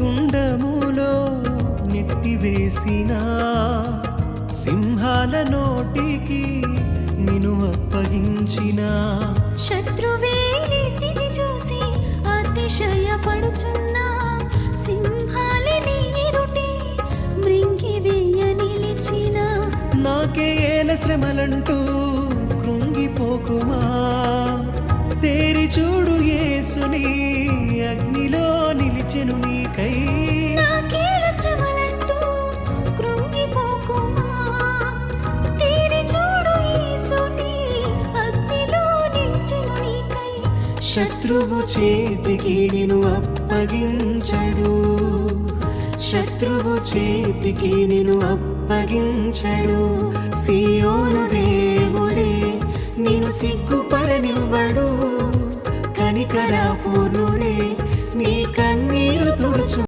గుండములో నెట్టివేసిన సింహాల నోటికి నిన్ను అప్పగించిన. శత్రువే స్థితి చూసి అతిశయపడుచున్నా. సింహాలని వేయ నిలిచిన. నాకే ఏల శ్రమలంటూ కృంగిపోకుమా. తేరి చూడు యేసుని అగ్నిలో నిలిచెను శత్రువు చేతికి నిన్ను అప్పగించడు. శత్రువు చేతికి నిను అప్పగించడు. సియోను దేవుడే నేను సిగ్గుపడనివ్వడు. కనికర పూర్ణుడే